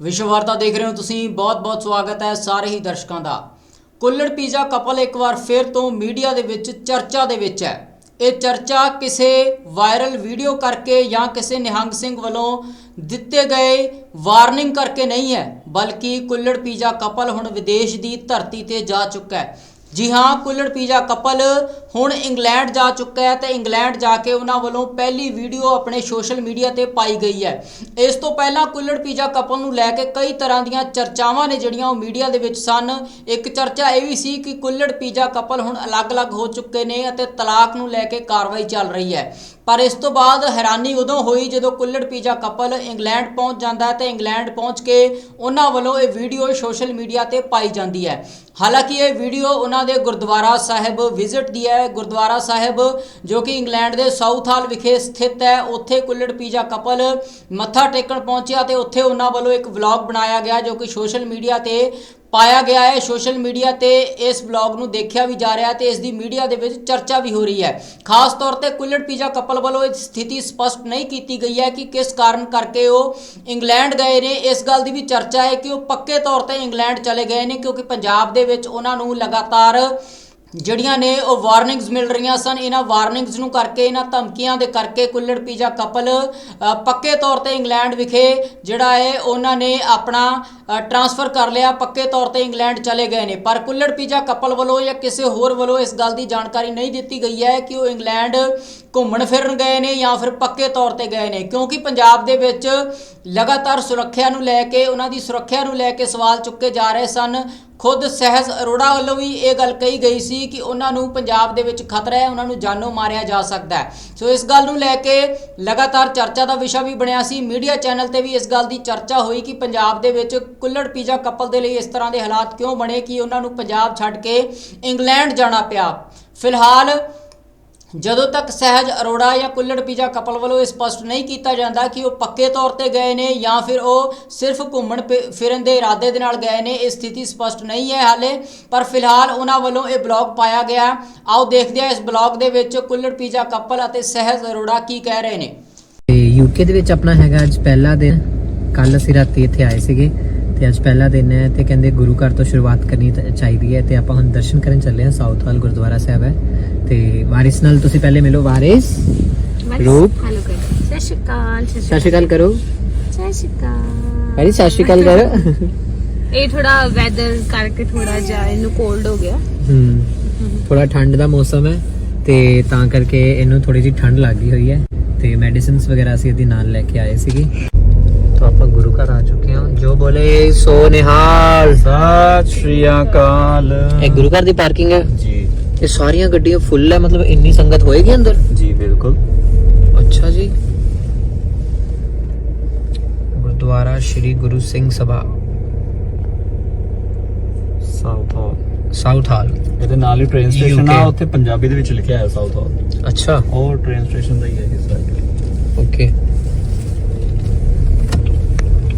ਵਿਸ਼ਵ ਵਾਰਤਾ ਦੇਖ ਰਹੇ ਹੋ ਤੁਸੀਂ। ਬਹੁਤ-ਬਹੁਤ ਸਵਾਗਤ ਹੈ ਸਾਰੇ ਹੀ ਦਰਸ਼ਕਾਂ ਦਾ। ਕੁੱਲੜ ਪੀਜ਼ਾ ਕਪਲ ਇੱਕ ਵਾਰ ਫਿਰ ਤੋਂ ਮੀਡੀਆ ਦੇ ਵਿੱਚ ਚਰਚਾ ਦੇ ਵਿੱਚ ਹੈ। ਇਹ ਚਰਚਾ ਕਿਸੇ ਵਾਇਰਲ ਵੀਡੀਓ ਕਰਕੇ ਜਾਂ ਕਿਸੇ ਨਿਹੰਗ ਸਿੰਘ ਵੱਲੋਂ ਦਿੱਤੇ ਗਏ ਵਾਰਨਿੰਗ ਕਰਕੇ ਨਹੀਂ ਹੈ, ਬਲਕਿ ਕੁੱਲੜ ਪੀਜ਼ਾ ਕਪਲ ਹੁਣ ਵਿਦੇਸ਼ ਦੀ ਧਰਤੀ ਤੇ ਜਾ ਚੁੱਕਾ ਹੈ। ਜੀ ਹਾਂ, ਕੁੱਲੜ ਪੀਜ਼ਾ ਕਪਲ ਹੁਣ ਇੰਗਲੈਂਡ ਜਾ ਚੁੱਕਾ ਹੈ ਤੇ ਇੰਗਲੈਂਡ ਜਾ ਕੇ ਉਹਨਾਂ ਵੱਲੋਂ ਪਹਿਲੀ ਵੀਡੀਓ ਆਪਣੇ ਸੋਸ਼ਲ ਮੀਡੀਆ ਤੇ ਪਾਈ ਗਈ ਹੈ। ਇਸ ਤੋਂ ਪਹਿਲਾਂ ਕੁੱਲੜ ਪੀਜ਼ਾ ਕਪਲ ਨੂੰ ਲੈ ਕੇ ਕਈ ਤਰ੍ਹਾਂ ਦੀਆਂ ਚਰਚਾਵਾਂ ਨੇ ਜਿਹੜੀਆਂ ਉਹ ਮੀਡੀਆ ਦੇ ਵਿੱਚ ਸਨ। ਇੱਕ ਚਰਚਾ ਇਹ ਵੀ ਸੀ ਕਿ ਕੁੱਲੜ ਪੀਜ਼ਾ ਕਪਲ ਹੁਣ ਅਲੱਗ-ਅਲੱਗ ਹੋ ਚੁੱਕੇ ਨੇ ਅਤੇ ਤਲਾਕ ਨੂੰ ਲੈ ਕੇ ਕਾਰਵਾਈ ਚੱਲ ਰਹੀ ਹੈ। ਪਰ ਇਸ ਤੋਂ ਬਾਅਦ ਹੈਰਾਨੀ ਉਦੋਂ ਹੋਈ ਜਦੋਂ ਕੁੱਲੜ ਪੀਜ਼ਾ ਕਪਲ ਇੰਗਲੈਂਡ ਪਹੁੰਚ ਜਾਂਦਾ ਹੈ ਤੇ ਇੰਗਲੈਂਡ ਪਹੁੰਚ ਕੇ ਉਹਨਾਂ ਵੱਲੋਂ ਇਹ ਵੀਡੀਓ ਸੋਸ਼ਲ ਮੀਡੀਆ ਤੇ ਪਾਈ ਜਾਂਦੀ ਹੈ। ਹਾਲਾਂਕਿ ਇਹ ਵੀਡੀਓ ਉਹਨਾਂ ਦੇ ਗੁਰਦੁਆਰਾ ਸਾਹਿਬ ਵਿਜ਼ਿਟ ਦੀ ਹੈ ਗੁਰਦੁਆਰਾ ਸਾਹਿਬ, ਜੋ ਕਿ ਇੰਗਲੈਂਡ ਦੇ ਸਾਊਥ ਹਾਲ ਵਿਖੇ ਸਥਿਤ ਹੈ। ਉੱਥੇ ਕੁੱਲੜ ਪੀਜ਼ਾ ਕਪਲ ਮੱਥਾ ਟੇਕਣ ਪਹੁੰਚਿਆ ਤੇ ਉੱਥੇ ਉਹਨਾਂ ਵੱਲੋਂ ਇੱਕ ਵਲੌਗ ਬਣਾਇਆ ਗਿਆ, ਜੋ ਕਿ ਸੋਸ਼ਲ ਮੀਡੀਆ ਤੇ ਪਾਇਆ ਗਿਆ ਹੈ। ਸੋਸ਼ਲ ਮੀਡੀਆ ਤੇ ਇਸ ਵਲੌਗ ਨੂੰ ਦੇਖਿਆ ਵੀ ਜਾ ਰਿਹਾ ਹੈ ਤੇ ਇਸ ਦੀ ਮੀਡੀਆ ਦੇ ਵਿੱਚ ਚਰਚਾ ਵੀ ਹੋ ਰਹੀ ਹੈ। ਖਾਸ ਤੌਰ ਤੇ ਕੁੱਲੜ ਪੀਜ਼ਾ ਕਪਲ ਵੱਲੋਂ ਇਹ ਸਥਿਤੀ ਸਪਸ਼ਟ ਨਹੀਂ ਕੀਤੀ ਗਈ ਹੈ ਕਿ ਕਿਸ ਕਾਰਨ ਕਰਕੇ ਉਹ ਇੰਗਲੈਂਡ ਗਏ ਨੇ। ਇਸ ਗੱਲ ਦੀ ਵੀ ਚਰਚਾ ਹੈ ਕਿ ਉਹ ਪੱਕੇ ਤੌਰ ਤੇ ਇੰਗਲੈਂਡ ਚਲੇ ਗਏ ਨੇ, ਕਿਉਂਕਿ ਪੰਜਾਬ ਦੇ ਵਿੱਚ ਉਹਨਾਂ ਨੂੰ ਲਗਾਤਾਰ ਜਿਹੜੀਆਂ ਨੇ ਉਹ ਵਾਰਨਿੰਗਸ ਮਿਲ ਰਹੀਆਂ ਸਨ, ਇਹਨਾਂ ਵਾਰਨਿੰਗਸ ਨੂੰ ਕਰਕੇ, ਇਹਨਾਂ ਧਮਕੀਆਂ ਦੇ ਕਰਕੇ ਕੁੱਲੜ ਪੀਜ਼ਾ ਕਪਲ ਪੱਕੇ ਤੌਰ ਤੇ ਇੰਗਲੈਂਡ ਵਿਖੇ ਜਿਹੜਾ ਹੈ, ਉਹਨਾਂ ਨੇ ਆਪਣਾ ਟਰਾਂਸਫਰ ਕਰ ਲਿਆ, ਪੱਕੇ ਤੌਰ ਤੇ ਇੰਗਲੈਂਡ ਚਲੇ ਗਏ ਨੇ। ਪਰ ਕੁੱਲੜ ਪੀਜ਼ਾ ਕਪਲ ਵੱਲੋਂ ਜਾਂ ਕਿਸੇ ਹੋਰ ਵੱਲੋਂ ਇਸ ਗੱਲ ਦੀ ਜਾਣਕਾਰੀ ਨਹੀਂ ਦਿੱਤੀ ਗਈ ਹੈ ਕਿ ਉਹ ਇੰਗਲੈਂਡ ਘੁੰਮਣ ਫਿਰਨ ਗਏ ਨੇ ਜਾਂ ਫਿਰ ਪੱਕੇ ਤੌਰ ਤੇ ਗਏ ਨੇ। ਕਿਉਂਕਿ ਪੰਜਾਬ ਦੇ ਵਿੱਚ ਲਗਾਤਾਰ ਸੁਰੱਖਿਆ ਨੂੰ ਲੈ ਕੇ, ਉਹਨਾਂ ਦੀ ਸੁਰੱਖਿਆ ਨੂੰ ਲੈ ਕੇ ਸਵਾਲ ਚੁੱਕੇ ਜਾ ਰਹੇ ਸਨ। ਖੁਦ ਸਹਿਜ ਅਰੋੜਾ ਵੱਲੋਂ ਵੀ ਇਹ ਗੱਲ ਕਹੀ ਗਈ ਸੀ ਕਿ ਉਹਨਾਂ ਨੂੰ ਪੰਜਾਬ ਦੇ ਵਿੱਚ ਖਤਰਾ ਹੈ, ਉਹਨਾਂ ਨੂੰ ਜਾਨੋਂ ਮਾਰਿਆ ਜਾ ਸਕਦਾ ਹੈ। ਸੋ ਇਸ ਗੱਲ ਨੂੰ ਲੈ ਕੇ ਲਗਾਤਾਰ ਚਰਚਾ ਦਾ ਵਿਸ਼ਾ ਵੀ ਬਣਿਆ ਸੀ। ਮੀਡੀਆ ਚੈਨਲ ਤੇ ਵੀ ਇਸ ਗੱਲ ਦੀ ਚਰਚਾ ਹੋਈ ਕਿ ਪੰਜਾਬ ਦੇ ਵਿੱਚ ਕੁੱਲੜ ਪੀਜ਼ਾ ਕਪਲ ਦੇ ਲਈ ਇਸ ਤਰ੍ਹਾਂ ਦੇ ਹਾਲਾਤ ਕਿਉਂ ਬਣੇ ਕਿ ਉਹਨਾਂ ਨੂੰ ਪੰਜਾਬ ਛੱਡ ਕੇ ਇੰਗਲੈਂਡ ਜਾਣਾ ਪਿਆ। ਫਿਲਹਾਲ ਜਦੋਂ ਤੱਕ ਸਹਿਜ ਅਰੋੜਾ ਜਾਂ ਕੁੱਲੜ ਪੀਜ਼ਾ ਕਪਲ ਵੱਲੋਂ ਇਹ ਸਪਸ਼ਟ ਨਹੀਂ ਕੀਤਾ ਜਾਂਦਾ ਕਿ ਉਹ ਪੱਕੇ ਤੌਰ ਤੇ ਗਏ ਨੇ ਜਾਂ ਫਿਰ ਉਹ ਸਿਰਫ ਘੁੰਮਣ ਫਿ- ਫਿਰਨ ਦੇ ਇਰਾਦੇ ਦੇ ਨਾਲ ਗਏ ਨੇ, ਇਹ ਸਥਿਤੀ ਸਪਸ਼ਟ ਨਹੀਂ ਹੈ ਹਾਲੇ, ਪਰ ਫਿਲਹਾਲ ਉਹਨਾਂ ਵੱਲੋਂ ਇਹ ਬਲੌਗ ਪਾਇਆ ਗਿਆ। ਆਓ ਦੇਖਦੇ ਹਾਂ ਇਸ ਬਲੌਗ ਦੇ ਵਿੱਚ ਕੁੱਲੜ ਪੀਜ਼ਾ ਕਪਲ ਅਤੇ ਸਹਿਜ ਅਰੋੜਾ ਕੀ ਕਹਿ ਰਹੇ ਨੇ। ਤੇ ਯੂਕੇ ਦੇ ਵਿੱਚ ਆਪਣਾ ਹੈਗਾ ਅੱਜ ਪਹਿਲਾ ਦਿਨ। ਕੱਲ ਅਸੀਂ ਰਾਤੀ ਇੱਥੇ ਆਏ ਸੀਗੇ ਤੇ ਅੱਜ ਪਹਿਲਾ ਦਿਨ ਹੈ ਤੇ ਕਹਿੰਦੇ ਗੁਰੂ ਘਰ ਤੋਂ ਸ਼ੁਰੂਆਤ ਕਰਨੀ ਚਾਹੀਦੀ ਹੈ ਤੇ ਆਪਾਂ ਹੁਣ ਦਰਸ਼ਨ ਕਰਨ ਚੱਲੇ ਹਾਂ। ਸਾਊਥ ਹਾਲ ਗੁਰਦੁਆਰਾ ਸਾਹਿਬ ਹੈ ਤੇ ਵਾਰਿਸ ਨਾਲ ਤੁਸੀਂ ਪਹਿਲੇ ਮਿਲੋ ਵਾਰਿਸ। ਰੂਪ। ਹੈਲੋ ਕਰ। ਸਤਿ ਸ਼੍ਰੀ ਅਕਾਲ ਸਤਿ ਸਤਿ ਸ਼੍ਰੀ ਅਕਾਲ ਕਰੋ। ਸਤਿ ਸ਼੍ਰੀ ਅਕਾਲ। ਵਾਰਿਸ ਸਤਿ ਸ਼੍ਰੀ ਅਕਾਲ ਕਰੋ। ਇਹ ਥੋੜਾ ਵੈਦਰ ਕਰਕੇ ਥੋੜਾ ਜਿਹਾ ਇਹਨੂੰ ਕੋਲਡ ਹੋ ਗਿਆ। ਹੂੰ ਥੋੜਾ ਠੰਡ ਦਾ ਮੌਸਮ ਹੈ ਤੇ ਤਾਂ ਕਰਕੇ ਇਹਨੂੰ ਥੋੜੀ ਜਿਹੀ ਠੰਡ ਲੱਗ ਗਈ ਹੋਈ ਹੈ। ਤੇ ਮੈਡੀਸਿਨਸ ਵਗੈਰਾ ਅਸੀਂ ਇਹਦੀ ਨਾਲ ਲੈ ਕੇ ਆਏ ਸੀਗੇ। ਤਾਂ ਆਪਾਂ ਗੁਰੂ ਘਰ ਆ ਚੁੱਕੇ ਹਾਂ। ਜੋ ਬੋਲੇ ਸੋ ਨਿਹਾਲ। ਸਤਿ ਸ਼੍ਰੀ ਅਕਾਲ। ਇਹ ਗੁਰੂ ਘਰ ਦੀ ਪਾਰਕਿੰਗ ਹੈ। ਜੀ। ਇਹ ਸਾਰੀਆਂ ਗੱਡੀਆਂ ਫੁੱਲ ਹੈ ਮਤਲਬ ਇੰਨੀ ਸੰਗਤ ਹੋਏਗੀ ਅੰਦਰ? ਜੀ ਬਿਲਕੁਲ। ਅੱਛਾ ਜੀ। Gurdwara Shri Guru Singh Sabha. Southall Southall ਇਹਦੇ ਨਾਲ ਹੀ ਟ੍ਰੇਨ ਸਟੇਸ਼ਨ ਆ ਉੱਥੇ ਪੰਜਾਬੀ ਦੇ ਵਿੱਚ ਲਿਖਿਆ ਹੈ ਸਾਊਥ ਹਾਲ ਅੱਛਾ। ਉਹ ਟ੍ਰੇਨ ਸਟੇਸ਼ਨ ਦਾ ਹੀ ਹੈ ਹਿੱਸਾ ਓਕੇ